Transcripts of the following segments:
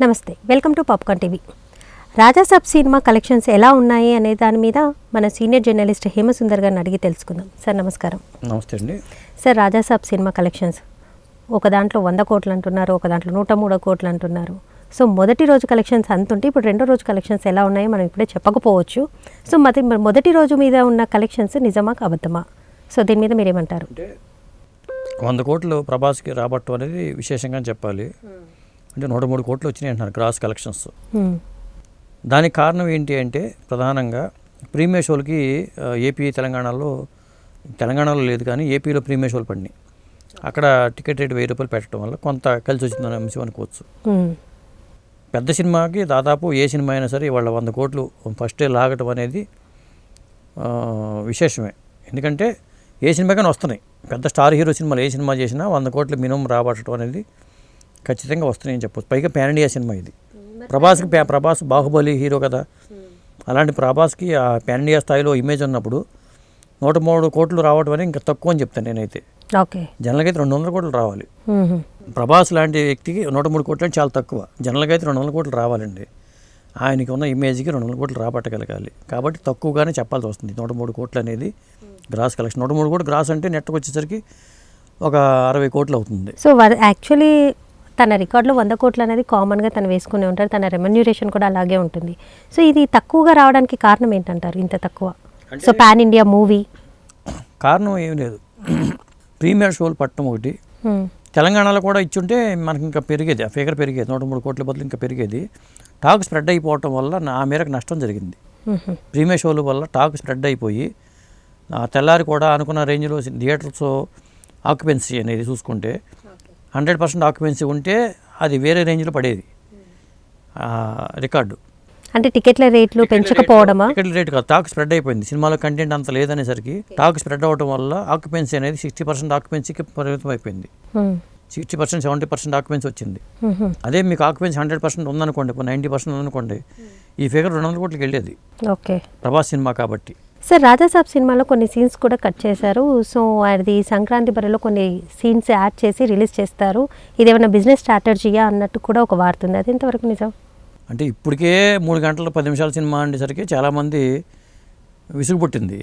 నమస్తే welcome to popcorn TV. Rajasaab cinema collections ఎలా ఉన్నాయి అనే దాని మీద మన సీనియర్ జర్నలిస్ట్ హేమసుందర్ గారిని అడిగి తెలుసుకుందాం. సార్ నమస్కారం. నమస్తే అండి. సార్ రాజాసాబ్ సినిమా కలెక్షన్స్ ఒక దాంట్లో వంద కోట్లు అంటున్నారు ఒక దాంట్లో నూట మూడు కోట్లు అంటున్నారు. సో మొదటి రోజు కలెక్షన్స్ అంత ఉంటే ఇప్పుడు రెండో రోజు కలెక్షన్స్ ఎలా ఉన్నాయో మనం ఇప్పుడే చెప్పకపోవచ్చు. సో మరి మొదటి రోజు మీద ఉన్న కలెక్షన్స్ నిజమా అబద్ధమా? సో దీని మీద మీరేమంటారు? వంద కోట్లు ప్రభాస్కి రాబట్టం అనేది విశేషంగా చెప్పాలి. అంటే నూట మూడు కోట్లు వచ్చినాయి అంటున్నారు గ్రాస్ కలెక్షన్స్. దానికి కారణం ఏంటి అంటే ప్రధానంగా ప్రీమియర్ షోలకి ఏపీ తెలంగాణలో తెలంగాణలో లేదు కానీ ఏపీలో ప్రీమియర్ షోలు పడినాయి. అక్కడ టికెట్ రేట్ వెయ్యి రూపాయలు పెట్టడం వల్ల కొంత కలిసి వచ్చిందని అంశం అనుకోవచ్చు. పెద్ద సినిమాకి దాదాపు ఏ సినిమా అయినా సరే ఇవాళ వంద కోట్లు ఫస్టే లాగటం అనేది విశేషమే. ఎందుకంటే ఏ సినిమాకైనా వస్తున్నాయి. పెద్ద స్టార్ హీరో సినిమాలు ఏ సినిమా చేసినా వంద కోట్లు మినిమం రాబట్టడం అనేది ఖచ్చితంగా వస్తున్నాయి అని చెప్పొచ్చు. పైగా పాన్ ఇండియా సినిమా ఇది. ప్రభాస్కి ప్రభాస్ బాహుబలి హీరో కదా. అలాంటి ప్రభాస్కి ఆ పాన్ ఇండియా స్థాయిలో ఇమేజ్ ఉన్నప్పుడు నూట మూడు కోట్లు రావడం అనేది ఇంకా తక్కువ అని చెప్తాను నేనైతే. ఓకే. జనరల్గా అయితే రెండు వందల కోట్లు రావాలి. ప్రభాస్ లాంటి వ్యక్తికి నూట మూడు కోట్లు అంటే చాలా తక్కువ. జనరల్గా అయితే రెండు వందల కోట్లు రావాలండి. ఆయనకి ఉన్న ఇమేజ్కి రెండు వందల కోట్లు రాబట్టగలగాలి. కాబట్టి తక్కువగానే చెప్పాల్సి వస్తుంది. నూట మూడు కోట్లు అనేది గ్రాస్ కలెక్షన్. నూట మూడు కోట్లు గ్రాస్ అంటే నెట్కి వచ్చేసరికి ఒక అరవై కోట్లు అవుతుంది. సో యాక్చువల్లీ తన రికార్డులో వంద కోట్లు అనేది కామన్గా తను వేసుకునే ఉంటారు. తన రెమ్యునరేషన్ కూడా అలాగే ఉంటుంది. సో ఇది తక్కువగా రావడానికి కారణం ఏంటంటారు? ఇంత తక్కువ. సో పాన్ ఇండియా మూవీ కారణం ఏం లేదు. ప్రీమియర్ షోలు పట్టడం ఒకటి. తెలంగాణలో కూడా ఇచ్చుంటే మనకి ఇంకా పెరిగేది. ఆ ఫిగర్ పెరిగేది. నూట మూడు కోట్ల బదులు ఇంకా పెరిగేది. టాక్ స్ప్రెడ్ అయిపోవటం వల్ల నా మేరకు నష్టం జరిగింది. ప్రీమియర్ షోల వల్ల టాక్ స్ప్రెడ్ అయిపోయి ఆ తెల్లారి కూడా అనుకున్న రేంజ్లో థియేటర్స్ ఆక్యుపెన్సీ అనేది చూసుకుంటే హండ్రెడ్ పర్సెంట్ ఆక్యుపెన్సీ ఉంటే అది వేరే రేంజ్లో పడేది. రికార్డు. అంటే టికెట్ల రేట్లు పెంచకపోవడమా? టికెట్ రేట్ కాదు టాక్ స్ప్రెడ్ అయిపోయింది. సినిమాలో కంటెంట్ అంత లేదనేసరికి టాక్ స్ప్రెడ్ అవ్వడం వల్ల ఆక్యుపెన్సీ అనేది సిక్స్టీ పర్సెంట్ ఆక్యుపెన్సీకి పరిమితం అయిపోయింది. Sixty percent seventy percent occupancy వచ్చింది. అదే మీకు ఆక్యుపెన్సీ హండ్రెడ్ పర్సెంట్ ఉందనుకోండి నైంటీ పర్సెంట్ ఉందనుకోండి ఈ ఫిగర్ రెండు వందల కోట్లకి వెళ్ళేది. ఓకే. ప్రభాస్ సినిమా కాబట్టి. సార్ రాజాసాబ్ సినిమాలో కొన్ని సీన్స్ కూడా కట్ చేశారు. సో అది సంక్రాంతి బరిలో కొన్ని సీన్స్ యాడ్ చేసి రిలీజ్ చేస్తారు. ఇదేమైనా బిజినెస్ స్ట్రాటజీయా అన్నట్టు కూడా ఒక వార్త ఉంది. అది ఎంతవరకు నిజం? అంటే ఇప్పటికే మూడు గంటల పది నిమిషాల సినిమా అండేసరికి చాలామంది విసుగు పుట్టింది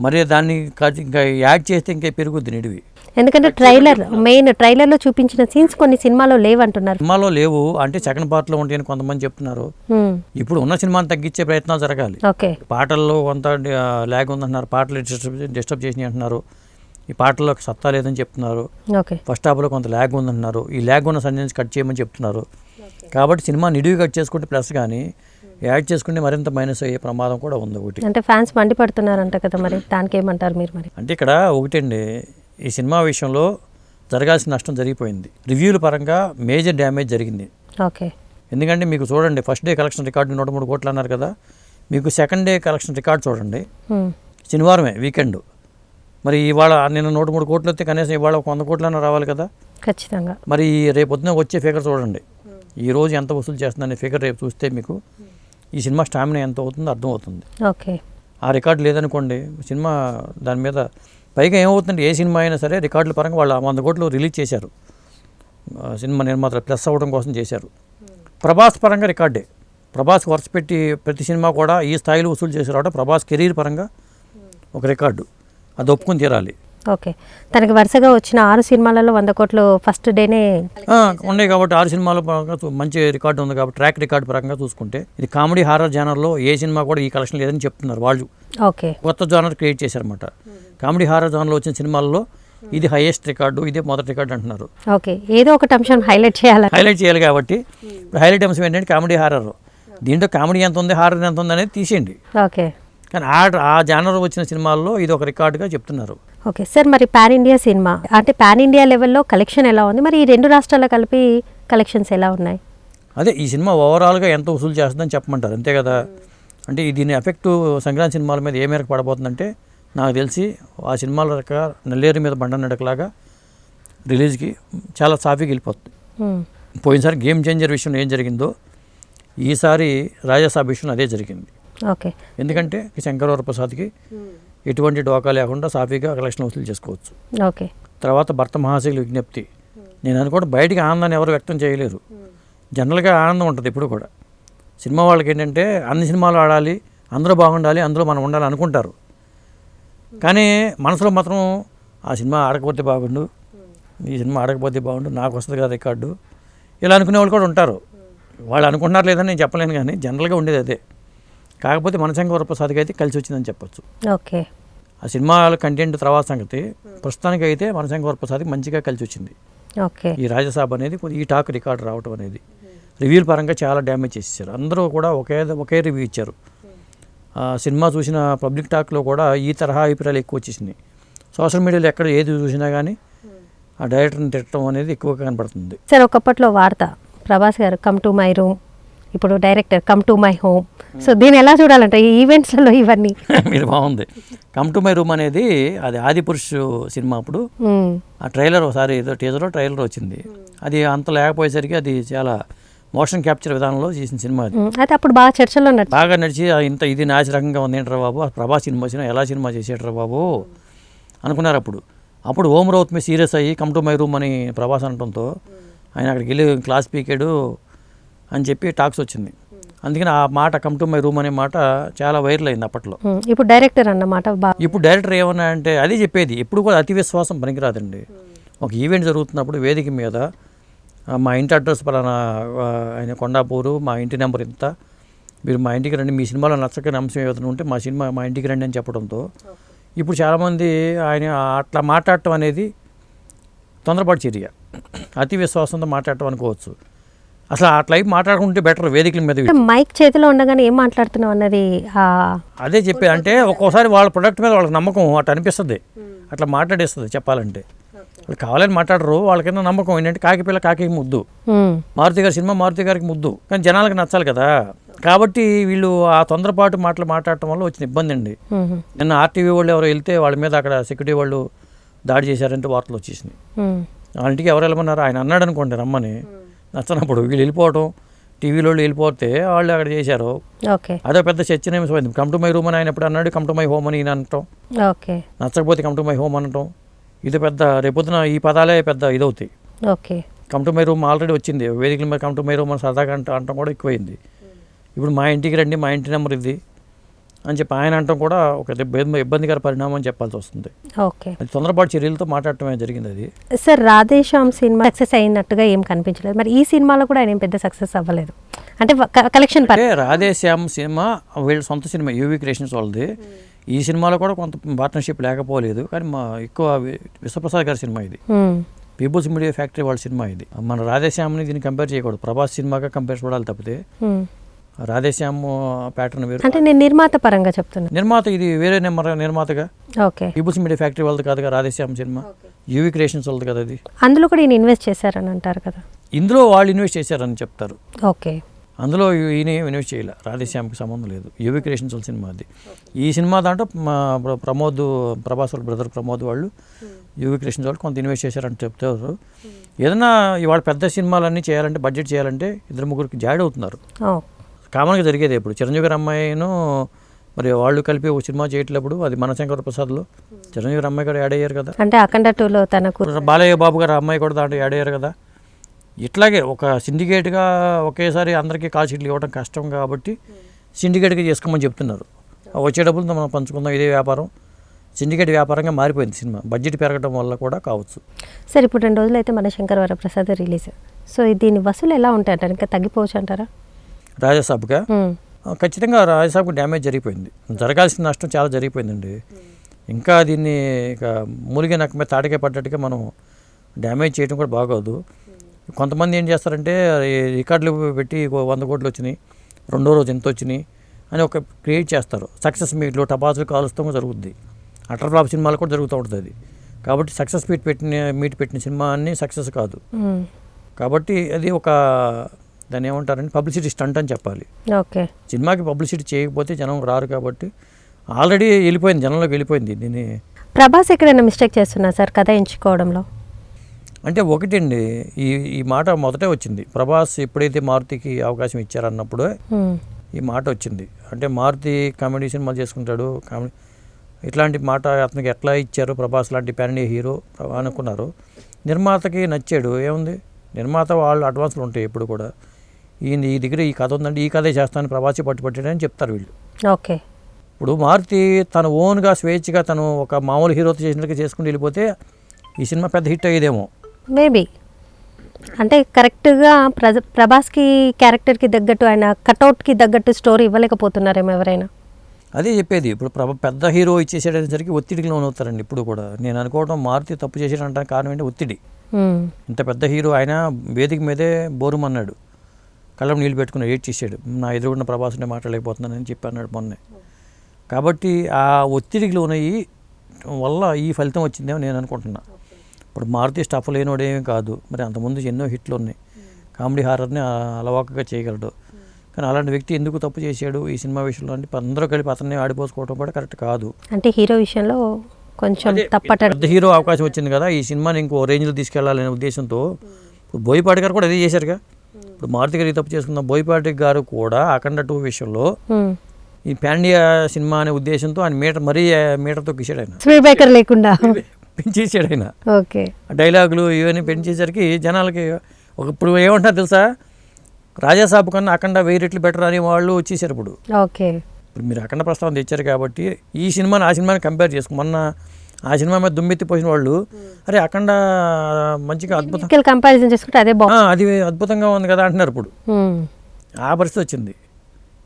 మరి దాన్ని ఇంకా యాడ్ చేస్తే ఇంకా పెరుగుద్ది నిడివి. ఎందుకంటే ట్రైలర్ మెయిన్ ట్రైలర్లో చూపించిన సీన్స్ కొన్ని సినిమాలో లేవంటున్నారు. సినిమాలో లేవు. అంటే సెకండ్ పార్ట్లో ఉంటాయని కొంతమంది చెప్తున్నారు. ఇప్పుడు ఉన్న సినిమాని తగ్గించే ప్రయత్నాలు జరగాలి. ఓకే. పాటల్లో కొంత ల్యాగ్ ఉందంటున్నారు. పాటలు డిస్టర్బ్ డిస్టర్బ్ చేసినాయి అంటున్నారు. ఈ పాటల్లో సత్తా లేదని చెప్తున్నారు. ఓకే. ఫస్ట్ హాఫ్లో కొంత ల్యాగ్ ఉందంటున్నారు. ఈ ల్యాగ్ ఉన్న సంజన్స్ కట్ చేయమని చెప్తున్నారు. కాబట్టి సినిమా నిడివి కట్ చేసుకుంటే ప్లస్ కానీ యాడ్ చేసుకుంటే మరింత మైనస్ అయ్యే ప్రమాదం కూడా ఉంది ఒకటి. అంటే ఫ్యాన్స్ మండిపడుతున్నారంట కదా మరి. దానికి ఏమంటారు మీరు మరి? అంటే ఇక్కడ ఒకటండి. ఈ సినిమా విషయంలో జరగాల్సిన నష్టం జరిగిపోయింది. రివ్యూల పరంగా మేజర్ డ్యామేజ్ జరిగింది. ఓకే. ఎందుకంటే మీకు చూడండి ఫస్ట్ డే కలెక్షన్ రికార్డు నూట మూడు కోట్లు అన్నారు కదా మీకు సెకండ్ డే కలెక్షన్ రికార్డు చూడండి. శనివారమే వీకెండ్. మరి ఇవాళ నిన్న నూట మూడు కోట్లు వస్తే కనీసం ఇవాళ ఒక వంద కోట్లన్నా రావాలి కదా? ఖచ్చితంగా. మరి రేపు పొద్దున వచ్చే ఫిగర్ చూడండి. ఈ రోజు ఎంత వసూలు చేస్తుందనే ఫిగర్ రేపు చూస్తే మీకు ఈ సినిమా స్టామినా ఎంత అవుతుందో అర్థమవుతుంది. ఓకే. ఆ రికార్డు లేదనుకోండి సినిమా దాని మీద పైగా ఏమవుతుందంటే ఏ సినిమా అయినా సరే రికార్డుల పరంగా వాళ్ళు వంద కోట్లు రిలీజ్ చేశారు. సినిమా నిర్మాతలు ప్లస్ అవ్వడం కోసం చేశారు. ప్రభాస్ పరంగా రికార్డే. ప్రభాస్ వరుస పెట్టి ప్రతి సినిమా కూడా ఈ స్థాయిలో వసూలు చేసి రావడం ప్రభాస్ కెరీర్ పరంగా ఒక రికార్డు. అది ఒప్పుకొని తీరాలి. ఓకే. తనకి వరుసగా వచ్చిన ఆరు సినిమాలలో వంద కోట్లు ఫస్ట్ డేనే ఉన్నాయి కాబట్టి ఆరు సినిమాల పరంగా మంచి రికార్డు ఉంది కాబట్టి ట్రాక్ రికార్డు పరంగా చూసుకుంటే ఇది కామెడీ హారర్ జానర్లో ఏ సినిమా కూడా ఈ కలెక్షన్ లేదని చెప్తున్నారు వాళ్ళు. ఓకే. కొత్త జానర్ క్రియేట్ చేశారన్నమాట. కామెడీ హారర్ జానర్లో వచ్చిన సినిమాల్లో ఇది హైయెస్ట్ రికార్డు ఇదే మొదటి రికార్డు అంటున్నారు. ఓకే ఏదో ఒకటి అంశం హైలైట్ చేయాలి? హైలైట్ చేయాలి కాబట్టి హైలైట్ అంశం ఏంటంటే కామెడీ హారర్. దీంట్లో కామెడీ ఎంత ఉంది హారర్ ఎంత ఉంది అనేది తీసేయండి. ఓకే. కానీ ఆ ఆ జానర్ వచ్చిన సినిమాల్లో ఇది ఒక రికార్డుగా చెప్తున్నారు. ఓకే సార్ మరి పాన్ ఇండియా సినిమా అంటే పాన్ ఇండియా లెవెల్లో కలెక్షన్ ఎలా ఉంది? మరి ఈ రెండు రాష్ట్రాల కలిపి కలెక్షన్స్ ఎలా ఉన్నాయి? అదే ఈ సినిమా ఓవరాల్గా ఎంత వసూలు చేస్తుందని చెప్పమంటారు అంతే కదా? అంటే దీని ఎఫెక్ట్ సంక్రాంతి సినిమాల మీద ఏ మేరకు పడబోతుందంటే నాకు తెలిసి ఆ సినిమాల రక నల్లేరు మీద బండ నడకలాగా రిలీజ్కి చాలా సాఫీకి వెళ్ళిపోతుంది. పోయినసారి గేమ్ చేంజర్ విషయంలో ఏం జరిగిందో ఈసారి రాజాసాబ్ విషయంలో అదే జరిగింది. ఓకే. ఎందుకంటే శంకరవర ప్రసాద్కి ఎటువంటి డోకా లేకుండా సాఫీగా కలెక్షన్ వసూలు చేసుకోవచ్చు. ఓకే. తర్వాత భర్త మహాశైలి విజ్ఞప్తి. నేను అనుకోవడం బయటికి ఆనందాన్ని ఎవరు వ్యక్తం చేయలేరు. జనరల్గా ఆనందం ఉంటుంది ఎప్పుడు కూడా. సినిమా వాళ్ళకి ఏంటంటే అన్ని సినిమాలు ఆడాలి అందరూ బాగుండాలి అందులో మనం ఉండాలి అనుకుంటారు. కానీ మనసులో మాత్రం ఆ సినిమా ఆడకపోతే బాగుండు. ఈ సినిమా ఆడకపోతే బాగుండు. నాకు వస్తుంది కదా రికార్డు. ఇలా అనుకునే వాళ్ళు కూడా ఉంటారు. వాళ్ళు అనుకుంటున్నారు లేదని నేను చెప్పలేను కానీ జనరల్గా ఉండేది అదే. కాకపోతే మనశంకర వరప్రసాద్కి అయితే కలిసి వచ్చిందని చెప్పొచ్చు. ఓకే. ఆ సినిమా కంటెంట్ తర్వాత సంగతి. ప్రస్తుతానికి అయితే మనశంకర వరప్రసాద్కి మంచిగా కలిసి వచ్చింది. ఓకే. ఈ రాజసాబ్ అనేది ఈ టాక్ రికార్డ్ రావటం అనేది. రివ్యూల పరంగా చాలా డ్యామేజ్ చేసేసారు. అందరూ కూడా ఒకే ఒకే రివ్యూ ఇచ్చారు. సినిమా చూసిన పబ్లిక్ టాక్లో కూడా ఈ తరహా అభిప్రాయాలు ఎక్కువ వచ్చేసినాయి సోషల్ మీడియాలో ఎక్కడ ఏది చూసినా కానీ ఆ డైరెక్టర్ని తిట్టడం అనేది ఎక్కువగా కనపడుతుంది సార్ ఒకప్పట్లో వార్త. ప్రభాస్ గారు కమ్ టు మై రూమ్. ఇప్పుడు director come to my home. So దీన్ని ఎలా చూడాలంటే ఈ ఈవెంట్స్లలో ఇవన్నీ? మీరు బాగుంది. కమ్ టు మై రూమ్ అనేది అది ఆదిపురుష్ సినిమా అప్పుడు. మ్మ్. ఆ ట్రైలర్ ఒకసారి ఏదో టీజర్ ట్రైలర్ వచ్చింది. అది అంత లేకపోయేసరికి అది చాలా మోషన్ క్యాప్చర్ విధానంలో చేసిన సినిమా అది. అయితే అప్పుడు బాగా చర్చలో బాగా నడిచి ఇంత ఇది నాచరకంగా ఉంది ఏంట్రా బాబు? ఆ ప్రభాస్ సినిమా వచ్చినా ఎలా సినిమా చేసేట్రా బాబు? అనుకున్నారు అప్పుడు. అప్పుడు ఓం రౌత్ మీ సీరియస్ అయ్యి కమ్ టు మై రూమ్ అని ప్రభాస్ అనడంతో ఆయన అక్కడికి వెళ్ళి క్లాస్ పీకాడు అని చెప్పి టాక్స్ వచ్చింది. అందుకని ఆ మాట కమ్ టు మై రూమ్ అనే మాట చాలా వైరల్ అయింది అప్పట్లో. ఇప్పుడు డైరెక్టర్ అన్నమాట ఇప్పుడు డైరెక్టర్ ఏమన్నా అంటే అది చెప్పేది ఎప్పుడు కూడా అతి విశ్వాసం పనికిరాదండి. ఒక ఈవెంట్ జరుగుతున్నప్పుడు వేదిక మీద మా ఇంటి అడ్రస్ పలానా ఆయన కొండాపూరు మా ఇంటి నెంబర్ ఇంత. మీరు మా ఇంటికి రండి మీ సినిమాలో నచ్చకని అంశం ఏదైనా ఉంటే మా సినిమా మా ఇంటికి రండి అని చెప్పడంతో. ఇప్పుడు చాలామంది ఆయన అట్లా మాట్లాడటం అనేది తొందరపాటు చర్య. అతి విశ్వాసంతో మాట్లాడటం అనుకోవచ్చు. అసలు అట్లా అయి మాట్లాడుకుంటే బెటర్ వేదికల మీద మైక్ చేతిలో ఉండగానే ఏం మాట్లాడుతున్నాం అన్నది అదే చెప్పేది అంటే ఒక్కోసారి వాళ్ళ ప్రొడక్ట్ మీద వాళ్ళకి నమ్మకం అట్లా అనిపిస్తుంది. అట్లా మాట్లాడేస్తుంది చెప్పాలంటే. వాళ్ళు కావాలని మాట్లాడరు వాళ్ళకైనా నమ్మకం. ఏంటంటే కాకి పిల్ల కాకి ముద్దు. మారుతి గారి సినిమా మారుతి గారికి ముద్దు. కానీ జనాలకు నచ్చాలి కదా. కాబట్టి వీళ్ళు ఆ తొందరపాటు మాటలు మాట్లాడటం వల్ల వచ్చిన ఇబ్బంది అండి. నిన్న ఆర్టీవీ వాళ్ళు ఎవరో వెళ్తే వాళ్ళ మీద అక్కడ సెక్యూరిటీ వాళ్ళు దాడి చేశారంటే వార్తలు వచ్చేసినాయి. వాళ్ళ ఇంటికి ఎవరు వెళ్ళమన్నారు? ఆయన అన్నాడు అనుకోండి రమ్మని. నచ్చనప్పుడు వీళ్ళు వెళ్ళిపోవటం టీవీలో వాళ్ళు వెళ్ళిపోతే వాళ్ళు అక్కడ చేశారు. అదో పెద్ద చర్చనేమైంది కమ్ టు మై రూమ్ అని ఆయన ఎప్పుడు అన్నాడు కమ్ టు మై హోమ్ అని ఈయన అనటం. నచ్చకపోతే కమ్ టు మై హోమ్ అనటం. ఇది పెద్ద రేపొద్దున ఈ పదాలే పెద్ద ఇదవుతాయి. Okay. Come to my room already వచ్చింది. వేదికల మీద కమ్ టు మై రూమ్ అని సరదాగా అంట అనటం కూడా ఎక్కువైంది. ఇప్పుడు మా ఇంటికి రండి మా ఇంటి నెంబర్ ఇది అని చెప్పి ఆయన అంటాం కూడా ఒక ఇబ్బంది ఇబ్బందికర పరిణామం అని చెప్పాల్సి వస్తుంది. ఓకే. తొందరపాటు చర్యలతో మాట్లాడటమే జరిగింది అది. సార్ రాధేశ్యామ్ సినిమా సక్సెస్ అయినట్టుగా ఏం కనిపించలేదు. మరి ఈ సినిమాలో కూడా ఆయన పెద్ద సక్సెస్ అవ్వలేదు. అంటే కలెక్షన్ అంటే రాధేశ్యామ్ సినిమా వీళ్ళ సొంత సినిమా యూవీ క్రియేషన్స్ వాళ్ళది. ఈ సినిమాలో కూడా కొంత పార్ట్నర్షిప్ లేకపోలేదు కానీ మా ఎక్కువ విశ్వప్రసాద్ గారి సినిమా ఇది. పీపుల్స్ మీడియా ఫ్యాక్టరీ వాళ్ళ సినిమా ఇది. మన రాధేశ్యామ్ని దీన్ని కంపేర్ చేయకూడదు. ప్రభాస్ సినిమాగా కంపేర్ చూడాలి తప్పితే. రాధేశ్యామ్ ప్యాటర్న్ వేరు. అంటే నేను నిర్మాత పరంగా చెప్తున్నా. నిర్మాత ఇది వేరే నెంబర్ నిర్మాతగా. ఓకే. పీపుల్స్ మీడియా ఫ్యాక్టరీ వాళ్ళది కాదుగా రాధేశ్యామ్ సినిమా. యూవీ క్రియేషన్స్ వాళ్ళది కదా అది. అందులో కూడా ఇన్వెస్ట్ చేశారని అంటారు కదా. ఇందులో వాళ్ళు ఇన్వెస్ట్ చేశారని చెప్తారు. ఓకే. అందులో ఈయన ఇన్వెస్ట్ చేయలే. రాధేశ్యామ్కి సంబంధం లేదు. యూవీ క్రియేషన్స్ వాళ్ళ సినిమా అది. ఈ సినిమా దాంట్లో మా ప్ర- ప్రమోద్ ప్రభాస్ వాళ్ళ బ్రదర్ ప్రమోద్ వాళ్ళు యూవీ క్రియేషన్స్ వాళ్ళు కొంత ఇన్వెస్ట్ చేశారని చెప్తారు. ఏదైనా ఇవాళ పెద్ద సినిమాలన్నీ చేయాలంటే బడ్జెట్ చేయాలంటే ఇద్దరు ముగ్గురికి జాయిడ్ అవుతున్నారు. కామన్గా జరిగేది ఇప్పుడు చిరంజీవి గారి అమ్మాయిను మరి వాళ్ళు కలిపి ఒక సినిమా చేయట్లేప్పుడు అది మనశంకర ప్రసాద్లో. చిరంజీవి గారి అమ్మాయి కూడా యాడ్ అయ్యారు కదా. అంటే అఖండ టూలో తనకు బాలయ్య బాబు గారి అమ్మాయి కూడా దాంట్లో యాడ్ అయ్యారు కదా. ఇట్లాగే ఒక సిండికేట్గా ఒకేసారి అందరికీ కాల్ షీట్లు ఇవ్వడం కష్టం కాబట్టి సిండికేట్గా చేసుకోమని చెప్తున్నారు. వచ్చే డబ్బులతో మనం పంచుకుందాం ఇదే వ్యాపారం. సిండికేట్ వ్యాపారంగా మారిపోయింది సినిమా. బడ్జెట్ పెరగడం వల్ల కూడా కావచ్చు. సార్ ఇప్పుడు రెండు రోజులు అయితే మన శంకర్ వరప్రసాద్ రిలీజ్. సో దీని వసూలు ఎలా ఉంటాయి అంటారు ఇంకా తగ్గిపోవచ్చు అంటారా? రాజాసాబ్గా ఖచ్చితంగా రాజసాబ్కి డ్యామేజ్ జరిగిపోయింది. జరగాల్సిన నష్టం చాలా జరిగిపోయిందండి. ఇంకా దీన్ని ఇక మూలిగే నక్క మీద తాటికే పడ్డట్టుగా మనం డ్యామేజ్ చేయడం కూడా బాగోదు. కొంతమంది ఏం చేస్తారంటే రికార్డులు పెట్టి వంద కోట్లు వచ్చినాయి రెండో రోజు ఎంత వచ్చినాయి అని ఒక క్రియేట్ చేస్తారు. సక్సెస్ మీట్లో టపాసులు కాలుస్తాం జరుగుద్ది. అటర్ ఫ్లాప్ సినిమాలు కూడా జరుగుతూ ఉంటుంది అది. కాబట్టి సక్సెస్ మీట్ పెట్టిన మీట్ పెట్టిన సినిమా అన్నీ సక్సెస్ కాదు. కాబట్టి అది ఒక దాన్ని ఏమంటారంటే పబ్లిసిటీ స్టంట్ అని చెప్పాలి. ఓకే. సినిమాకి పబ్లిసిటీ చేయకపోతే జనం రారు కాబట్టి ఆల్రెడీ వెళ్ళిపోయింది జనంలోకి వెళ్ళిపోయింది దీన్ని. ప్రభాస్ ఎక్కడైనా మిస్టేక్ చేస్తున్నా సార్? కథ ఎంచుకోవడంలో? అంటే ఒకటండి ఈ ఈ మాట మొదటే వచ్చింది. ప్రభాస్ ఎప్పుడైతే మారుతికి అవకాశం ఇచ్చారన్నప్పుడు. ఈ మాట వచ్చింది. అంటే మారుతి కామెడీ సినిమాలు చేసుకుంటాడు కామెడీ ఇట్లాంటి మాట అతనికి ఎట్లా ఇచ్చారు ప్రభాస్ లాంటి ప్యాన్ హీరో అనుకున్నారు. నిర్మాతకి నచ్చాడు. ఏముంది? నిర్మాత వాళ్ళు అడ్వాన్స్లు ఉంటాయి ఎప్పుడు కూడా. ఈ ఈ దగ్గర ఈ కథ ఉందండి ఈ కథే చేస్తాను ప్రవాసి పట్టుపట్టాడని చెప్తారు వీళ్ళు. ఓకే. ఇప్పుడు మారుతి తన ఓన్గా స్వేచ్ఛగా తను ఒక మామూలు హీరోతో చేసినట్టుగా చేసుకుని వెళ్ళిపోతే ఈ సినిమా పెద్ద హిట్ అయ్యేదేమో. మేబీ. అంటే కరెక్ట్గా ప్రజ ప్రభాస్కి క్యారెక్టర్కి తగ్గట్టు ఆయన కటౌట్కి తగ్గట్టు స్టోరీ ఇవ్వలేకపోతున్నారేమో ఎవరైనా. అదే చెప్పేది. ఇప్పుడు ప్రభ పెద్ద హీరో ఇచ్చేసేటసరికి ఒత్తిడికి లోనవుతారండి ఇప్పుడు కూడా. నేను అనుకోవడం మారుతి తప్పు చేసేటంటే కారణం ఏంటి? ఒత్తిడి. ఇంత పెద్ద హీరో ఆయన వేదిక మీదే బోరుమన్నాడు. కళ్ళం నీళ్ళు పెట్టుకుని ఏడ్ చేసాడు నా ఎదురుగున్న ప్రభాసుని మాట్లాడలేకపోతున్నానని చెప్పి అన్నాడు మొన్నే. కాబట్టి ఆ ఒత్తిడికి లోనయ్యి వల్ల ఈ ఫలితం వచ్చిందేమో నేను అనుకుంటున్నా. ఇప్పుడు మారుతి స్టఫ్ లేనోడేమీ కాదు. మరి అంతకుముందు ఎన్నో హిట్లు ఉన్నాయి కామెడీ హారర్ని అలవాకగా చేయగలడు. కానీ అలాంటి వ్యక్తి ఎందుకు తప్పు చేశాడు ఈ సినిమా విషయంలో అంటే అందరూ కలిపి అతన్ని ఆడిపోసుకోవడం కూడా కరెక్ట్ కాదు. అంటే హీరో విషయంలో కొంచెం పెద్ద హీరో అవకాశం వచ్చింది కదా ఈ సినిమాని ఇంకో రేంజ్లో తీసుకెళ్ళాలనే ఉద్దేశంతో ఇప్పుడు బోయపాటి గారు కూడా అదే చేశారుగా. ఇప్పుడు మారుతి గారికి తప్పు చేసుకున్న బోయపాటి గారు కూడా అఖండ టూ విషయంలో. ఈ ప్యాండియా సినిమా అనే ఉద్దేశంతో ఆయన మీటర్ మరీ మీటర్తో కిసాడు ఆయన స్పీడ్ బ్రేకర్ లేకుండా పెంచేసాడు ఆయన. ఓకే. డైలాగులు ఇవన్నీ పెంచేసరికి జనాలకి ఒక ఇప్పుడు ఏమంటారు తెలుసా రాజాసాబు కన్నా అఖండ వెయ్యి రెట్లు బెటర్ అని వాళ్ళు వచ్చేసారు ఇప్పుడు. ఓకే. ఇప్పుడు మీరు అఖండ ప్రస్తావన తెచ్చారు కాబట్టి ఈ సినిమాని ఆ సినిమాని కంపేర్ చేసుకు. మొన్న ఆ సినిమా మీద దుమ్మెత్తిపోయిన వాళ్ళు అరే అఖండ మంచిగా అద్భుతం. ఈక్వల్ కంపారిజన్ చేసుకుంటే అదే అది అద్భుతంగా ఉంది కదా అంటున్నారు ఇప్పుడు. ఆ పరిస్థితి వచ్చింది.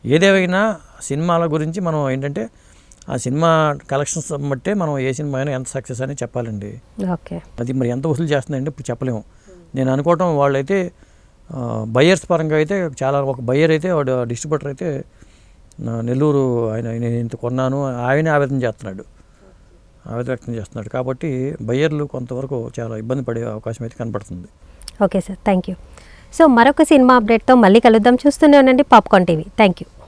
ఏదేమైనా సినిమాల గురించి మనం ఏంటంటే ఆ సినిమా కలెక్షన్స్ బట్టే మనం ఏ సినిమా అయినా ఎంత సక్సెస్ అని చెప్పాలండి. ఓకే. అది మరి ఎంత వసూలు చేస్తుందండి ఇప్పుడు చెప్పలేము. నేను అనుకోవటం వాళ్ళైతే బయ్యర్స్ పరంగా అయితే చాలా ఒక బయ్యర్ అయితే వాడు డిస్ట్రిబ్యూటర్ అయితే నా నెల్లూరు ఆయన నేను ఇంత కొన్నాను ఆయనే ఆవేదన చేస్తున్నాడు. ఆవేదన వ్యక్తం చేస్తున్నాడు. కాబట్టి బయ్యర్లు కొంతవరకు చాలా ఇబ్బంది పడే అవకాశం అయితే కనపడుతుంది. Okay sir. Thank you so మరొక సినిమా అప్డేట్తో మళ్ళీ కలుద్దాం. చూస్తూనే ఉండండి. Popcorn TV. Thank you